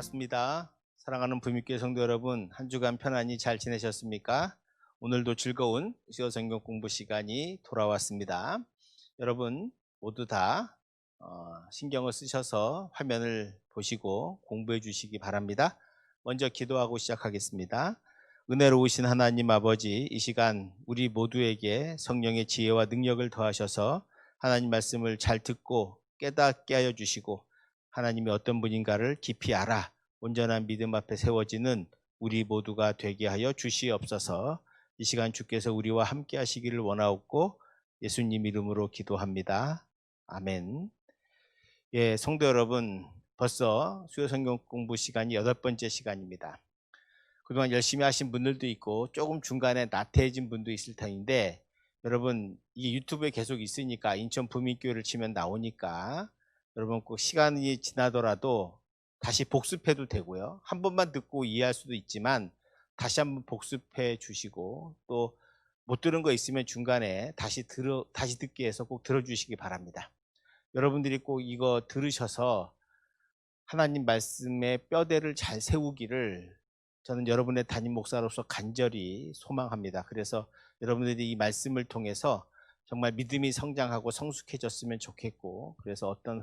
반갑습니다. 사랑하는 부미교회 성도 여러분, 한 주간 편안히 잘 지내셨습니까? 오늘도 즐거운 수요 성경 공부 시간이 돌아왔습니다. 여러분 모두 다 어, 신경을 쓰셔서 화면을 보시고 공부해 주시기 바랍니다. 먼저 기도하고 시작하겠습니다. 은혜로우신 하나님 아버지, 이 시간 우리 모두에게 성령의 지혜와 능력을 더하셔서 하나님 말씀을 잘 듣고 깨닫게 하여 주시고 하나님이 어떤 분인가를 깊이 알아 온전한 믿음 앞에 세워지는 우리 모두가 되게 하여 주시옵소서. 이 시간 주께서 우리와 함께 하시기를 원하옵고 예수님 이름으로 기도합니다. 아멘. 예, 성도 여러분, 벌써 수요 성경 공부 시간이 여덟 번째 시간입니다. 그동안 열심히 하신 분들도 있고 조금 중간에 나태해진 분도 있을 텐데 여러분 이게 유튜브에 계속 있으니까 인천 부민교회를 치면 나오니까 여러분 꼭 시간이 지나더라도 다시 복습해도 되고요. 한 번만 듣고 이해할 수도 있지만 다시 한번 복습해 주시고 또 못 들은 거 있으면 중간에 다시 들어 다시 듣기 위해서 꼭 들어주시기 바랍니다. 여러분들이 꼭 이거 들으셔서 하나님 말씀의 뼈대를 잘 세우기를 저는 여러분의 담임 목사로서 간절히 소망합니다. 그래서 여러분들이 이 말씀을 통해서 정말 믿음이 성장하고 성숙해졌으면 좋겠고 그래서 어떤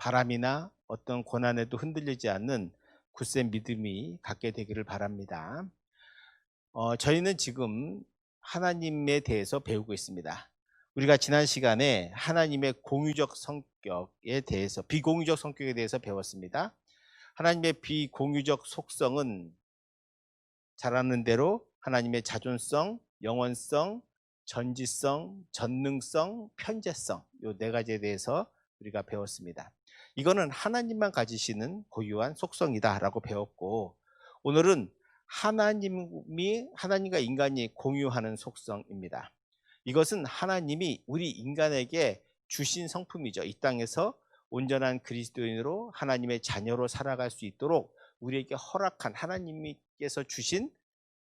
바람이나 어떤 고난에도 흔들리지 않는 굳센 믿음이 갖게 되기를 바랍니다. 어, 저희는 지금 하나님에 대해서 배우고 있습니다. 우리가 지난 시간에 하나님의 공유적 성격에 대해서 비공유적 성격에 대해서 배웠습니다. 하나님의 비공유적 속성은 잘 아는 대로 하나님의 자존성, 영원성, 전지성, 전능성, 편재성 요네 가지에 대해서 우리가 배웠습니다. 이거는 하나님만 가지시는 고유한 속성이다라고 배웠고 오늘은 하나님이 하나님과 인간이 공유하는 속성입니다. 이것은 하나님이 우리 인간에게 주신 성품이죠. 이 땅에서 온전한 그리스도인으로 하나님의 자녀로 살아갈 수 있도록 우리에게 허락한 하나님께서 주신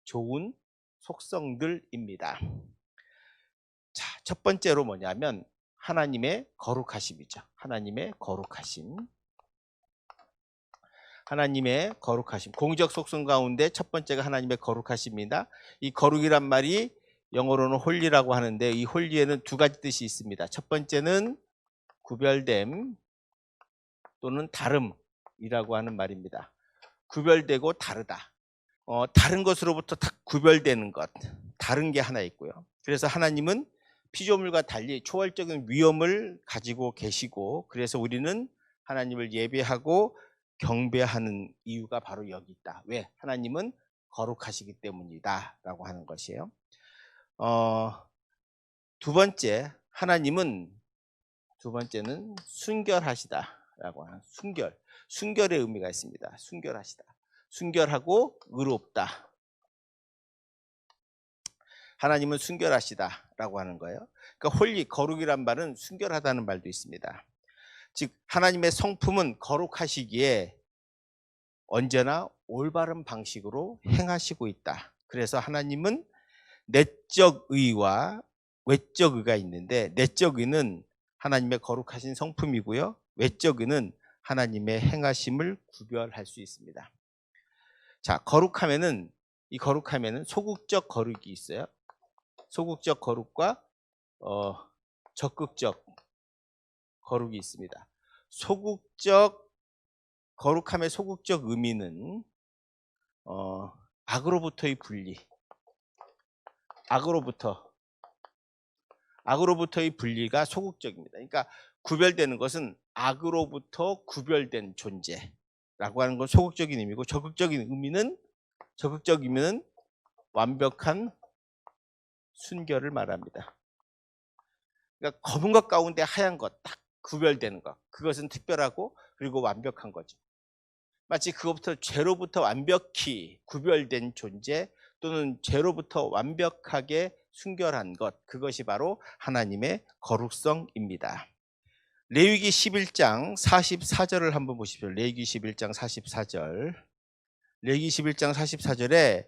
좋은 속성들입니다. 자, 첫 번째로 뭐냐면 하나님의 거룩하심이죠. 하나님의 거룩하심. 하나님의 거룩하심. 공적 속성 가운데 첫 번째가 하나님의 거룩하심입니다. 이 거룩이란 말이 영어로는 홀리라고 하는데 이 홀리에는 두 가지 뜻이 있습니다. 첫 번째는 구별됨 또는 다름이라고 하는 말입니다. 구별되고 다르다. 어, 다른 것으로부터 딱 구별되는 것, 다른 게 하나 있고요. 그래서 하나님은 피조물과 달리 초월적인 위엄을 가지고 계시고, 그래서 우리는 하나님을 예배하고 경배하는 이유가 바로 여기 있다. 왜? 하나님은 거룩하시기 때문이다 라고 하는 것이에요. 어, 두 번째, 하나님은 두 번째는 순결하시다 라고 하는 순결, 순결의 의미가 있습니다. 순결하시다. 순결하고 의롭다. 하나님은 순결하시다라고 하는 거예요. 그러니까 홀리 거룩이란 말은 순결하다는 말도 있습니다. 즉 하나님의 성품은 거룩하시기에 언제나 올바른 방식으로 행하시고 있다. 그래서 하나님은 내적 의와 외적 의가 있는데 내적 의는 하나님의 거룩하신 성품이고요. 외적 의는 하나님의 행하심을 구별할 수 있습니다. 자, 거룩하면은 이 거룩하면은 소극적 거룩이 있어요. 소극적 거룩과 어, 적극적 거룩이 있습니다. 소극적 거룩함의 소극적 의미는 어, 악으로부터의 분리, 악으로부터 악으로부터의 분리가 소극적입니다. 그러니까 구별되는 것은 악으로부터 구별된 존재라고 하는 건 소극적인 의미고 적극적인 의미는 적극적 의미는 완벽한 순결을 말합니다. 그러니까 검은 것 가운데 하얀 것 딱 구별되는 것 그것은 특별하고 그리고 완벽한 거죠. 마치 그것부터 죄로부터 완벽히 구별된 존재 또는 죄로부터 완벽하게 순결한 것 그것이 바로 하나님의 거룩성입니다. 레위기 11장 44절을 한번 보십시오. 레위기 11장 44절. 레위기 11장 44절에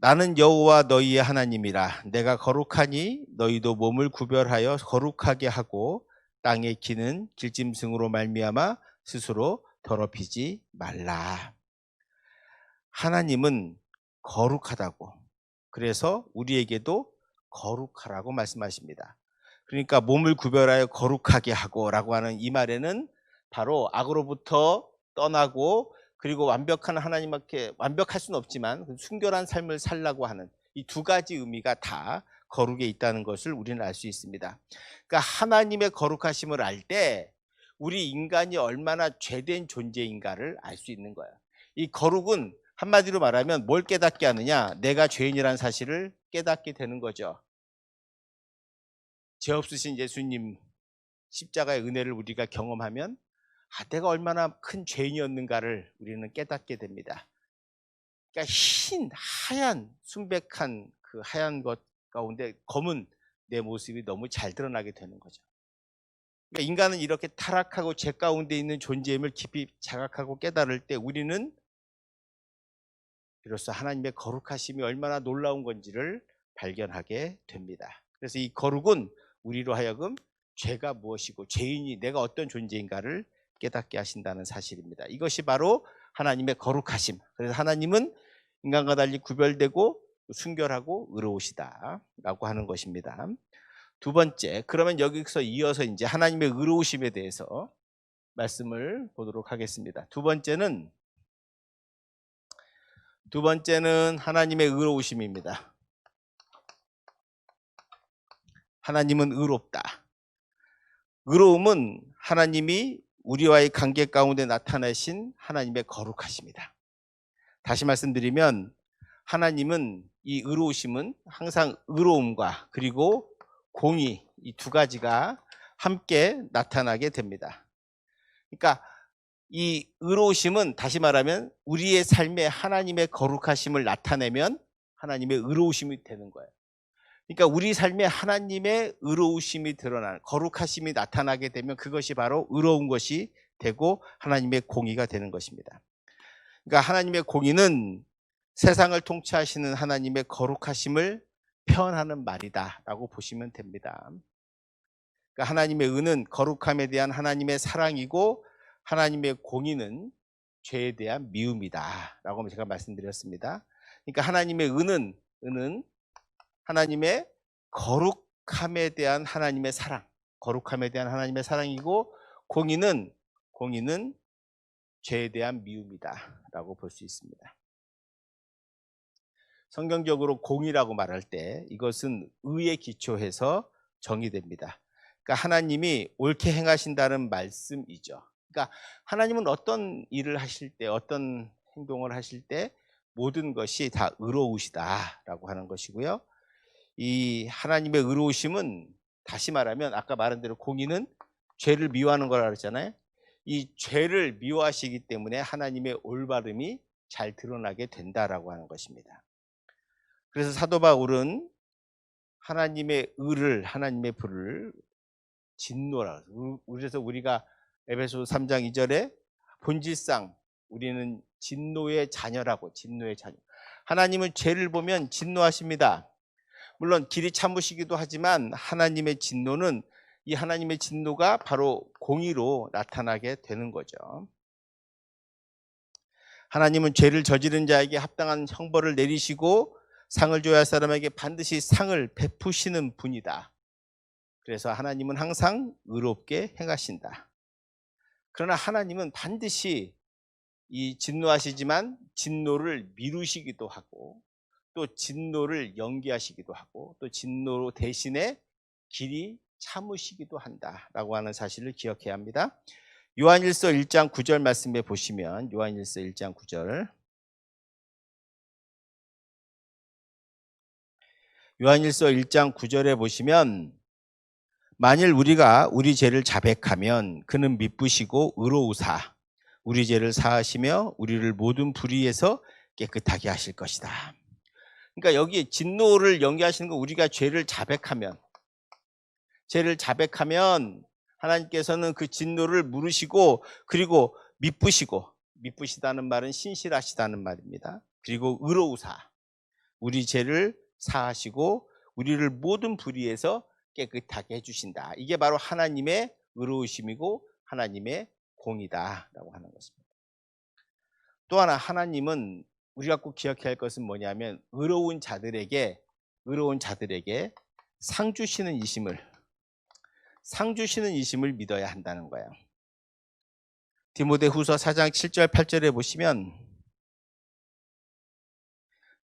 나는 여호와 너희의 하나님이라 내가 거룩하니 너희도 몸을 구별하여 거룩하게 하고 땅에 기는 길짐승으로 말미암아 스스로 더럽히지 말라. 하나님은 거룩하다고. 그래서 우리에게도 거룩하라고 말씀하십니다. 그러니까 몸을 구별하여 거룩하게 하고라고 하는 이 말에는 바로 악으로부터 떠나고 그리고 완벽한 하나님 앞에 완벽할 수는 없지만 그 순결한 삶을 살라고 하는 이 두 가지 의미가 다 거룩에 있다는 것을 우리는 알 수 있습니다. 그러니까 하나님의 거룩하심을 알 때 우리 인간이 얼마나 죄된 존재인가를 알 수 있는 거예요. 이 거룩은 한마디로 말하면 뭘 깨닫게 하느냐? 내가 죄인이라는 사실을 깨닫게 되는 거죠. 죄 없으신 예수님 십자가의 은혜를 우리가 경험하면 아, 내가 얼마나 큰 죄인이었는가를 우리는 깨닫게 됩니다. 그러니까 흰 하얀 순백한 그 하얀 것 가운데 검은 내 모습이 너무 잘 드러나게 되는 거죠. 그러니까 인간은 이렇게 타락하고 죄 가운데 있는 존재임을 깊이 자각하고 깨달을 때 우리는 비로소 하나님의 거룩하심이 얼마나 놀라운 건지를 발견하게 됩니다. 그래서 이 거룩은 우리로 하여금 죄가 무엇이고 죄인이 내가 어떤 존재인가를 깨닫게 하신다는 사실입니다. 이것이 바로 하나님의 거룩하심. 그래서 하나님은 인간과 달리 구별되고 순결하고 의로우시다라고 하는 것입니다. 두 번째, 그러면 여기서 이어서 이제 하나님의 의로우심에 대해서 말씀을 보도록 하겠습니다. 두 번째는 두 번째는 하나님의 의로우심입니다. 하나님은 의롭다. 의로움은 하나님이 우리와의 관계 가운데 나타내신 하나님의 거룩하십니다. 다시 말씀드리면 하나님은 이 의로우심은 항상 의로움과 그리고 공의 이 두 가지가 함께 나타나게 됩니다. 그러니까 이 의로우심은 다시 말하면 우리의 삶에 하나님의 거룩하심을 나타내면 하나님의 의로우심이 되는 거예요. 그러니까 우리 삶에 하나님의 의로우심이 드러나는 거룩하심이 나타나게 되면 그것이 바로 의로운 것이 되고 하나님의 공의가 되는 것입니다. 그러니까 하나님의 공의는 세상을 통치하시는 하나님의 거룩하심을 표현하는 말이다라고 보시면 됩니다. 그러니까 하나님의 의는 거룩함에 대한 하나님의 사랑이고 하나님의 공의는 죄에 대한 미움이다라고 제가 말씀드렸습니다. 그러니까 하나님의 의는 의는 하나님의 거룩함에 대한 하나님의 사랑, 거룩함에 대한 하나님의 사랑이고 공의는 공의는 죄에 대한 미움이다라고 볼 수 있습니다. 성경적으로 공의라고 말할 때 이것은 의에 기초해서 정의됩니다. 그러니까 하나님이 옳게 행하신다는 말씀이죠. 그러니까 하나님은 어떤 일을 하실 때, 어떤 행동을 하실 때 모든 것이 다 의로우시다라고 하는 것이고요. 이 하나님의 의로우심은 다시 말하면 아까 말한 대로 공의는 죄를 미워하는 거라 그랬잖아요. 이 죄를 미워하시기 때문에 하나님의 올바름이 잘 드러나게 된다라고 하는 것입니다. 그래서 사도 바울은 하나님의 의를 하나님의 불을 진노라. 그래서 우리가 에베소 3장 2절에 본질상 우리는 진노의 자녀라고 진노의 자녀. 하나님은 죄를 보면 진노하십니다. 물론 길이 참으시기도 하지만 하나님의 진노는 이 하나님의 진노가 바로 공의로 나타나게 되는 거죠. 하나님은 죄를 저지른 자에게 합당한 형벌을 내리시고 상을 줘야 할 사람에게 반드시 상을 베푸시는 분이다. 그래서 하나님은 항상 의롭게 행하신다. 그러나 하나님은 반드시 이 진노하시지만 진노를 미루시기도 하고 또 진노를 연기하시기도 하고 또 진노로 대신에 길이 참으시기도 한다라고 하는 사실을 기억해야 합니다. 요한일서 1장 9절 말씀에 보시면 요한일서 1장 9절 요한일서 1장 9절에 보시면 만일 우리가 우리 죄를 자백하면 그는 미쁘시고 의로우사 우리 죄를 사하시며 우리를 모든 불의에서 깨끗하게 하실 것이다. 그러니까 여기 진노를 연기하시는 거 우리가 죄를 자백하면 죄를 자백하면 하나님께서는 그 진노를 물으시고 그리고 미쁘시고 미쁘시다는 말은 신실하시다는 말입니다. 그리고 의로우사 우리 죄를 사하시고 우리를 모든 불의에서 깨끗하게 해주신다. 이게 바로 하나님의 의로우심이고 하나님의 공이다라고 하는 것입니다. 또 하나 하나님은 우리가 꼭 기억해야 할 것은 뭐냐면 의로운 자들에게 의로운 자들에게 상 주시는 이심을 상 주시는 이심을 믿어야 한다는 거예요. 디모데후서 4장 7절 8절에 보시면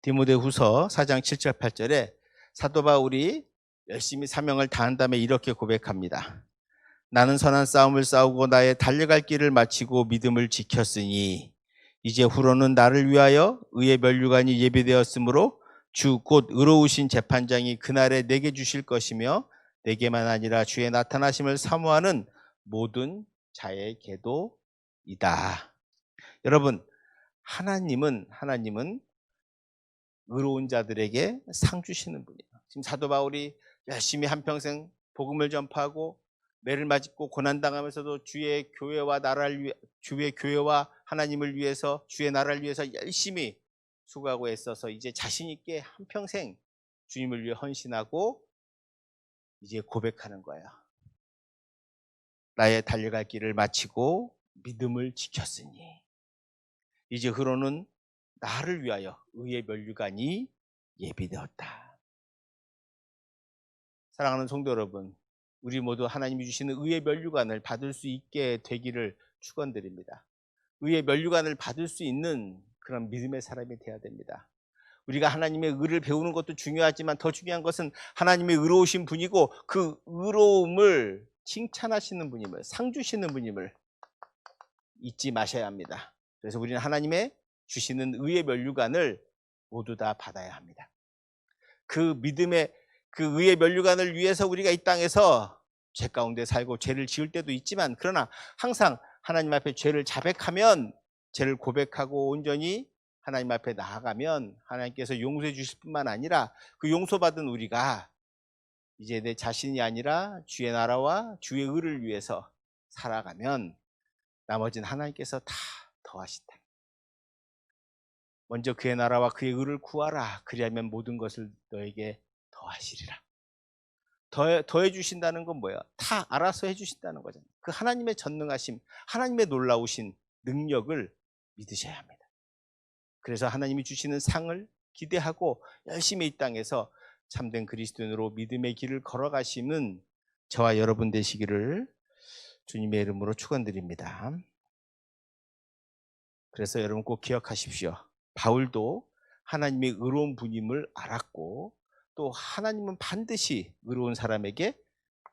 디모데후서 4장 7절 8절에 사도 바울이 열심히 사명을 다한 다음에 이렇게 고백합니다. 나는 선한 싸움을 싸우고 나의 달려갈 길을 마치고 믿음을 지켰으니 이제 후로는 나를 위하여 의의 면류관이 예비되었으므로 주 곧 의로우신 재판장이 그날에 내게 주실 것이며 내게만 아니라 주의 나타나심을 사모하는 모든 자에게도이다. 여러분 하나님은 하나님은 의로운 자들에게 상 주시는 분이에요. 지금 사도 바울이 열심히 한평생 복음을 전파하고 매를 맞고 고난 당하면서도 주의 교회와 나라를 위해 주의 교회와 하나님을 위해서 주의 나라를 위해서 열심히 수고하고 애써서 이제 자신 있게 한평생 주님을 위해 헌신하고 이제 고백하는 거예요. 나의 달려갈 길을 마치고 믿음을 지켰으니 이제 후로는 나를 위하여 의의 면류관이 예비되었다. 사랑하는 성도 여러분, 우리 모두 하나님이 주시는 의의 면류관을 받을 수 있게 되기를 축원드립니다. 의의 면류관을 받을 수 있는 그런 믿음의 사람이 되어야 됩니다. 우리가 하나님의 의를 배우는 것도 중요하지만 더 중요한 것은 하나님의 의로우신 분이고 그 의로움을 칭찬하시는 분임을 상 주시는 분임을 잊지 마셔야 합니다. 그래서 우리는 하나님의 주시는 의의 면류관을 모두 다 받아야 합니다. 그 믿음의 그 의의 면류관을 위해서 우리가 이 땅에서 죄 가운데 살고 죄를 지을 때도 있지만 그러나 항상 하나님 앞에 죄를 자백하면 죄를 고백하고 온전히 하나님 앞에 나아가면 하나님께서 용서해 주실 뿐만 아니라 그 용서받은 우리가 이제 내 자신이 아니라 주의 나라와 주의 의를 위해서 살아가면 나머지는 하나님께서 다 더하신다. 먼저 그의 나라와 그의 의를 구하라. 그리하면 모든 것을 너에게 더하시리라. 더해, 더해 주신다는 건 뭐야? 다 알아서 해 주신다는 거잖아요. 그 하나님의 전능하심, 하나님의 놀라우신 능력을 믿으셔야 합니다. 그래서 하나님이 주시는 상을 기대하고 열심히 이 땅에서 참된 그리스도인으로 믿음의 길을 걸어가시는 저와 여러분 되시기를 주님의 이름으로 축원드립니다. 그래서 여러분 꼭 기억하십시오. 바울도 하나님의 의로운 분임을 알았고 또 하나님은 반드시 의로운 사람에게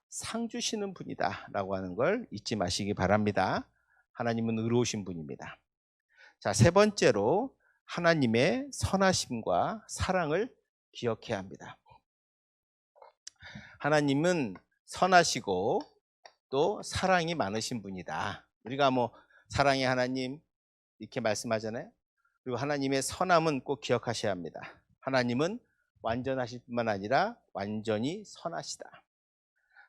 상 주시는 분이다 라고 하는 걸 잊지 마시기 바랍니다. 하나님은 의로우신 분입니다. 자, 세 번째로 하나님의 선하심과 사랑을 기억해야 합니다. 하나님은 선하시고 또 사랑이 많으신 분이다. 우리가 뭐 사랑의 하나님 이렇게 말씀하잖아요. 그리고 하나님의 선함은 꼭 기억하셔야 합니다. 하나님은 완전하실 뿐만 아니라 완전히 선하시다.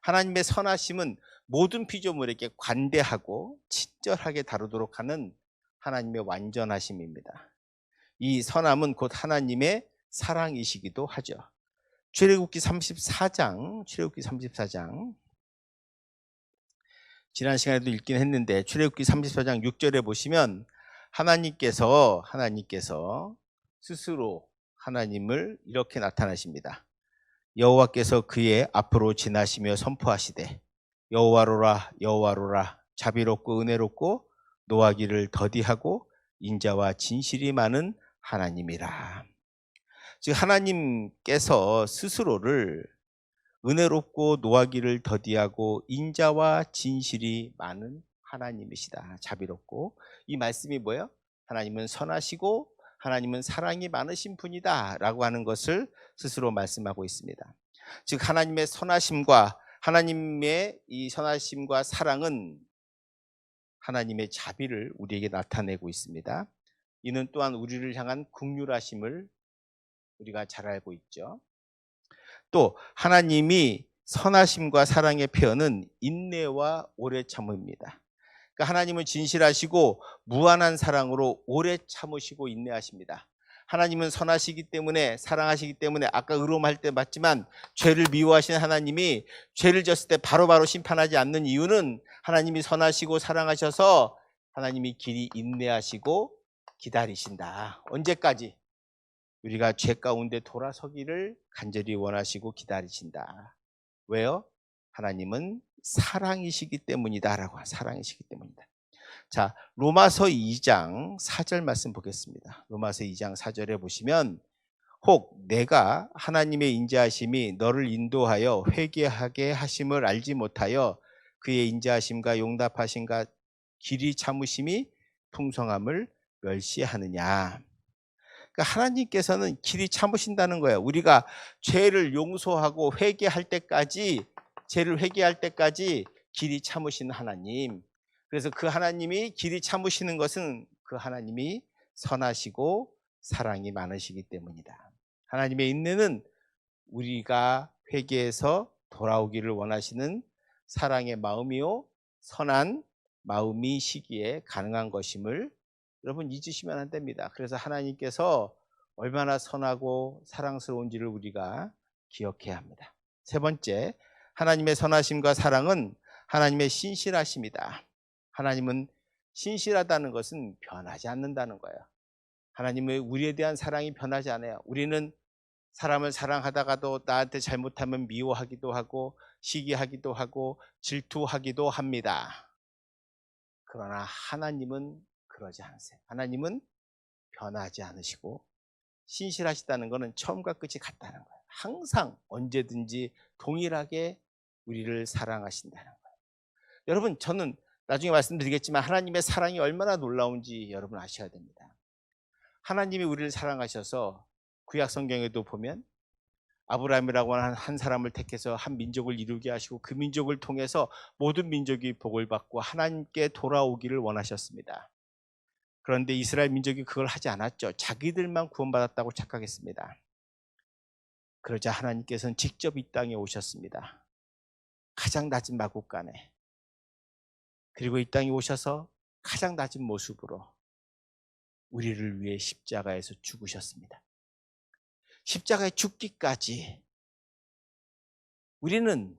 하나님의 선하심은 모든 피조물에게 관대하고 친절하게 다루도록 하는 하나님의 완전하심입니다. 이 선함은 곧 하나님의 사랑이시기도 하죠. 출애굽기 34장, 출애굽기 34장. 지난 시간에도 읽긴 했는데 출애굽기 34장 6절에 보시면 하나님께서 하나님께서 스스로 하나님을 이렇게 나타나십니다. 여호와께서 그의 앞으로 지나시며 선포하시되 여호와로라 여호와로라 자비롭고 은혜롭고 노하기를 더디하고 인자와 진실이 많은 하나님이라. 즉 하나님께서 스스로를 은혜롭고 노하기를 더디하고 인자와 진실이 많은 하나님이시다. 자비롭고 이 말씀이 뭐예요? 하나님은 선하시고 하나님은 사랑이 많으신 분이다 라고 하는 것을 스스로 말씀하고 있습니다. 즉 하나님의 선하심과 하나님의 이 선하심과 사랑은 하나님의 자비를 우리에게 나타내고 있습니다. 이는 또한 우리를 향한 국률하심을 우리가 잘 알고 있죠. 또 하나님이 선하심과 사랑의 표현은 인내와 오래 참음입니다. 그러니까 하나님은 진실하시고 무한한 사랑으로 오래 참으시고 인내하십니다. 하나님은 선하시기 때문에 사랑하시기 때문에 아까 의로움할 때 맞지만 죄를 미워하시는 하나님이 죄를 졌을 때 바로바로 심판하지 않는 이유는 하나님이 선하시고 사랑하셔서 하나님이 길이 인내하시고 기다리신다. 언제까지? 우리가 죄 가운데 돌아서기를 간절히 원하시고 기다리신다. 왜요? 하나님은 사랑이시기 때문이다라고 사랑이시기 때문이다. 자, 로마서 2장 4절 말씀 보겠습니다. 로마서 2장 4절에 보시면 혹 내가 하나님의 인자하심이 너를 인도하여 회개하게 하심을 알지 못하여 그의 인자하심과 용납하심과 길이 참으심이 풍성함을 멸시하느냐. 그러니까 하나님께서는 길이 참으신다는 거예요. 우리가 죄를 용서하고 회개할 때까지 죄를 회개할 때까지 길이 참으시는 하나님. 그래서 그 하나님이 길이 참으시는 것은 그 하나님이 선하시고 사랑이 많으시기 때문이다. 하나님의 인내는 우리가 회개해서 돌아오기를 원하시는 사랑의 마음이요 선한 마음이시기에 가능한 것임을 여러분 잊으시면 안 됩니다. 그래서 하나님께서 얼마나 선하고 사랑스러운지를 우리가 기억해야 합니다. 세 번째, 하나님의 선하심과 사랑은 하나님의 신실하심이다. 하나님은 신실하다는 것은 변하지 않는다는 거예요. 하나님의 우리에 대한 사랑이 변하지 않아요. 우리는 사람을 사랑하다가도 나한테 잘못하면 미워하기도 하고 시기하기도 하고 질투하기도 합니다. 그러나 하나님은 그러지 않으세요. 하나님은 변하지 않으시고 신실하시다는 것은 처음과 끝이 같다는 거예요. 항상 언제든지 동일하게 우리를 사랑하신다는 거예요. 여러분 저는 나중에 말씀드리겠지만 하나님의 사랑이 얼마나 놀라운지 여러분 아셔야 됩니다. 하나님이 우리를 사랑하셔서 구약 성경에도 보면 아브라함이라고 하는 한 사람을 택해서 한 민족을 이루게 하시고 그 민족을 통해서 모든 민족이 복을 받고 하나님께 돌아오기를 원하셨습니다. 그런데 이스라엘 민족이 그걸 하지 않았죠. 자기들만 구원받았다고 착각했습니다. 그러자 하나님께서는 직접 이 땅에 오셨습니다. 가장 낮은 마국간에 그리고 이 땅에 오셔서 가장 낮은 모습으로 우리를 위해 십자가에서 죽으셨습니다. 십자가에 죽기까지 우리는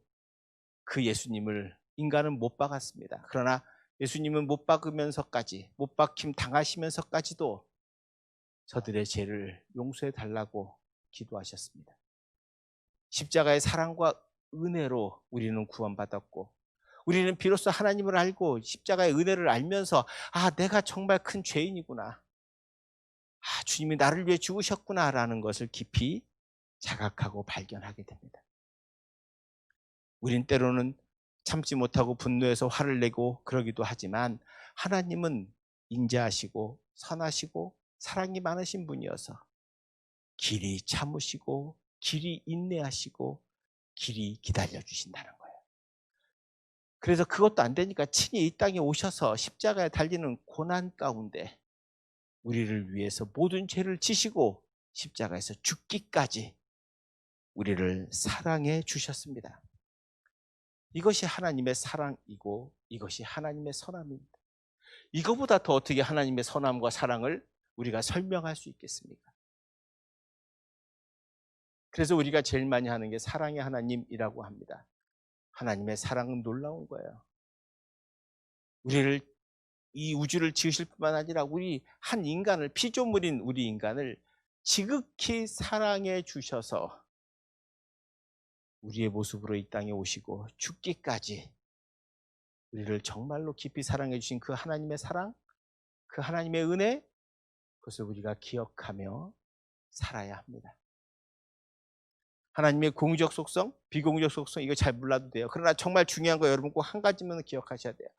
그 예수님을 인간은 못 박았습니다. 그러나 예수님은 못 박으면서까지 못 박힘 당하시면서까지도 저들의 죄를 용서해 달라고 기도하셨습니다. 십자가의 사랑과 은혜로 우리는 구원받았고 우리는 비로소 하나님을 알고 십자가의 은혜를 알면서 아 내가 정말 큰 죄인이구나. 아 주님이 나를 위해 죽으셨구나라는 것을 깊이 자각하고 발견하게 됩니다. 우린 때로는 참지 못하고 분노해서 화를 내고 그러기도 하지만 하나님은 인자하시고 선하시고 사랑이 많으신 분이어서 길이 참으시고 길이 인내하시고 길이 기다려 주신다는 거예요. 그래서 그것도 안 되니까 친히 이 땅에 오셔서 십자가에 달리는 고난 가운데 우리를 위해서 모든 죄를 지시고 십자가에서 죽기까지 우리를 사랑해 주셨습니다. 이것이 하나님의 사랑이고 이것이 하나님의 선함입니다. 이거보다 더 어떻게 하나님의 선함과 사랑을 우리가 설명할 수 있겠습니까? 그래서 우리가 제일 많이 하는 게 사랑의 하나님이라고 합니다. 하나님의 사랑은 놀라운 거예요. 우리를 이 우주를 지으실 뿐만 아니라 우리 한 인간을 피조물인 우리 인간을 지극히 사랑해 주셔서 우리의 모습으로 이 땅에 오시고 죽기까지 우리를 정말로 깊이 사랑해 주신 그 하나님의 사랑, 그 하나님의 은혜, 그것을 우리가 기억하며 살아야 합니다. 하나님의 공적 속성, 비공적 속성 이거 잘 몰라도 돼요. 그러나 정말 중요한 거 여러분 꼭 한 가지만 기억하셔야 돼요.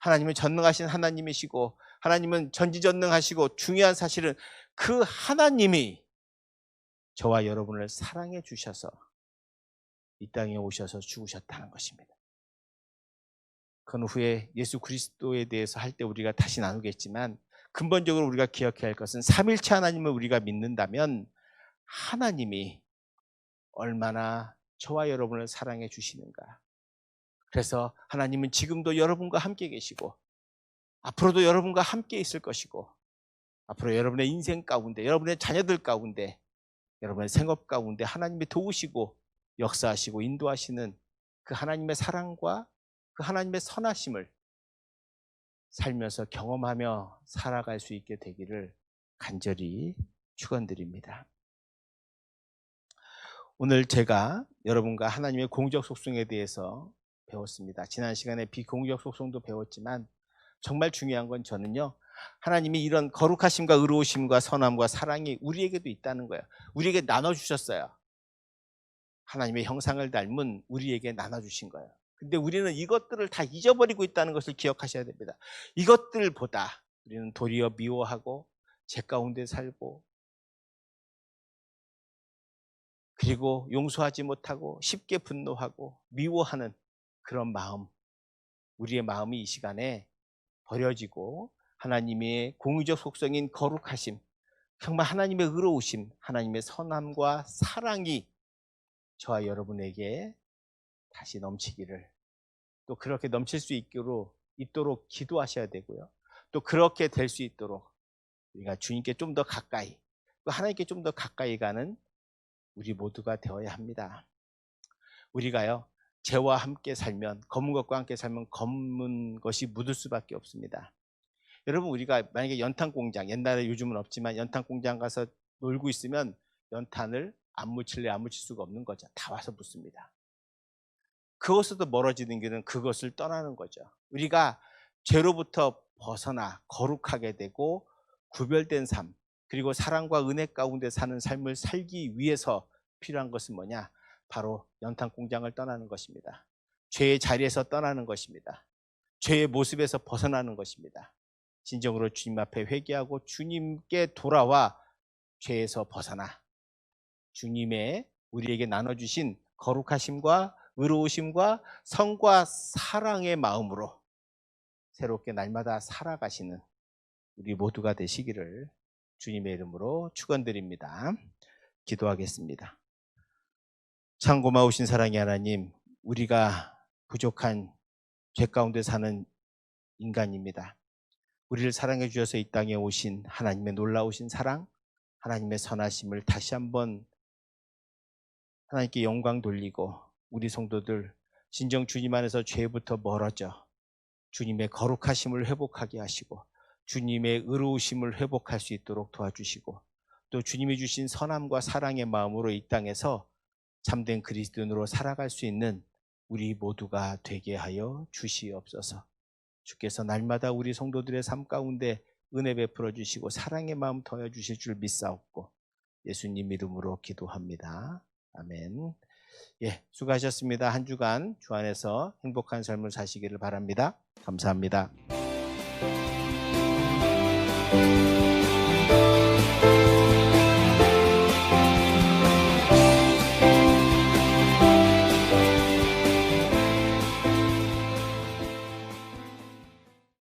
하나님은 전능하신 하나님이시고 하나님은 전지전능하시고 중요한 사실은 그 하나님이 저와 여러분을 사랑해 주셔서 이 땅에 오셔서 죽으셨다는 것입니다. 그 후에 예수 그리스도에 대해서 할 때 우리가 다시 나누겠지만 근본적으로 우리가 기억해야 할 것은 삼일체 하나님을 우리가 믿는다면 하나님이 얼마나 저와 여러분을 사랑해 주시는가. 그래서 하나님은 지금도 여러분과 함께 계시고 앞으로도 여러분과 함께 있을 것이고 앞으로 여러분의 인생 가운데, 여러분의 자녀들 가운데, 여러분의 생업 가운데 하나님이 도우시고 역사하시고 인도하시는 그 하나님의 사랑과 그 하나님의 선하심을 살면서 경험하며 살아갈 수 있게 되기를 간절히 축원드립니다. 오늘 제가 여러분과 하나님의 공적 속성에 대해서 배웠습니다. 지난 시간에 비공적 속성도 배웠지만 정말 중요한 건 저는요. 하나님이 이런 거룩하심과 의로우심과 선함과 사랑이 우리에게도 있다는 거예요. 우리에게 나눠 주셨어요. 하나님의 형상을 닮은 우리에게 나눠 주신 거예요. 근데 우리는 이것들을 다 잊어버리고 있다는 것을 기억하셔야 됩니다. 이것들보다 우리는 도리어 미워하고 제 가운데 살고 그리고 용서하지 못하고 쉽게 분노하고 미워하는 그런 마음, 우리의 마음이 이 시간에 버려지고 하나님의 공의적 속성인 거룩하심, 정말 하나님의 의로우심, 하나님의 선함과 사랑이 저와 여러분에게 다시 넘치기를 또 그렇게 넘칠 수 있도록, 있도록 기도하셔야 되고요. 또 그렇게 될 수 있도록 우리가 주님께 좀 더 가까이, 또 하나님께 좀 더 가까이 가는 우리 모두가 되어야 합니다. 우리가요, 죄와 함께 살면, 검은 것과 함께 살면 검은 것이 묻을 수밖에 없습니다. 여러분, 우리가 만약에 연탄 공장, 옛날에 요즘은 없지만 연탄 공장 가서 놀고 있으면 연탄을 안 묻힐래 안 묻힐 수가 없는 거죠. 다 와서 묻습니다. 그것에도 멀어지는 길은 그것을 떠나는 거죠. 우리가 죄로부터 벗어나 거룩하게 되고 구별된 삶, 그리고 사랑과 은혜 가운데 사는 삶을 살기 위해서 필요한 것은 뭐냐? 바로 연탄 공장을 떠나는 것입니다. 죄의 자리에서 떠나는 것입니다. 죄의 모습에서 벗어나는 것입니다. 진정으로 주님 앞에 회개하고 주님께 돌아와 죄에서 벗어나 주님의 우리에게 나눠주신 거룩하심과 의로우심과 성과 사랑의 마음으로 새롭게 날마다 살아가시는 우리 모두가 되시기를 주님의 이름으로 축원드립니다. 기도하겠습니다. 참 고마우신 사랑의 하나님, 우리가 부족한 죄 가운데 사는 인간입니다. 우리를 사랑해 주셔서 이 땅에 오신 하나님의 놀라우신 사랑, 하나님의 선하심을 다시 한번 하나님께 영광 돌리고 우리 성도들 진정 주님 안에서 죄부터 멀어져 주님의 거룩하심을 회복하게 하시고 주님의 의로우심을 회복할 수 있도록 도와주시고 또 주님이 주신 선함과 사랑의 마음으로 이 땅에서 참된 그리스도인으로 살아갈 수 있는 우리 모두가 되게 하여 주시옵소서. 주께서 날마다 우리 성도들의 삶 가운데 은혜 베풀어 주시고 사랑의 마음 더해 주실 줄 믿사옵고 예수님 이름으로 기도합니다. 아멘. 예, 수고하셨습니다. 한 주간 주 안에서 행복한 삶을 사시기를 바랍니다. 감사합니다. Thank you.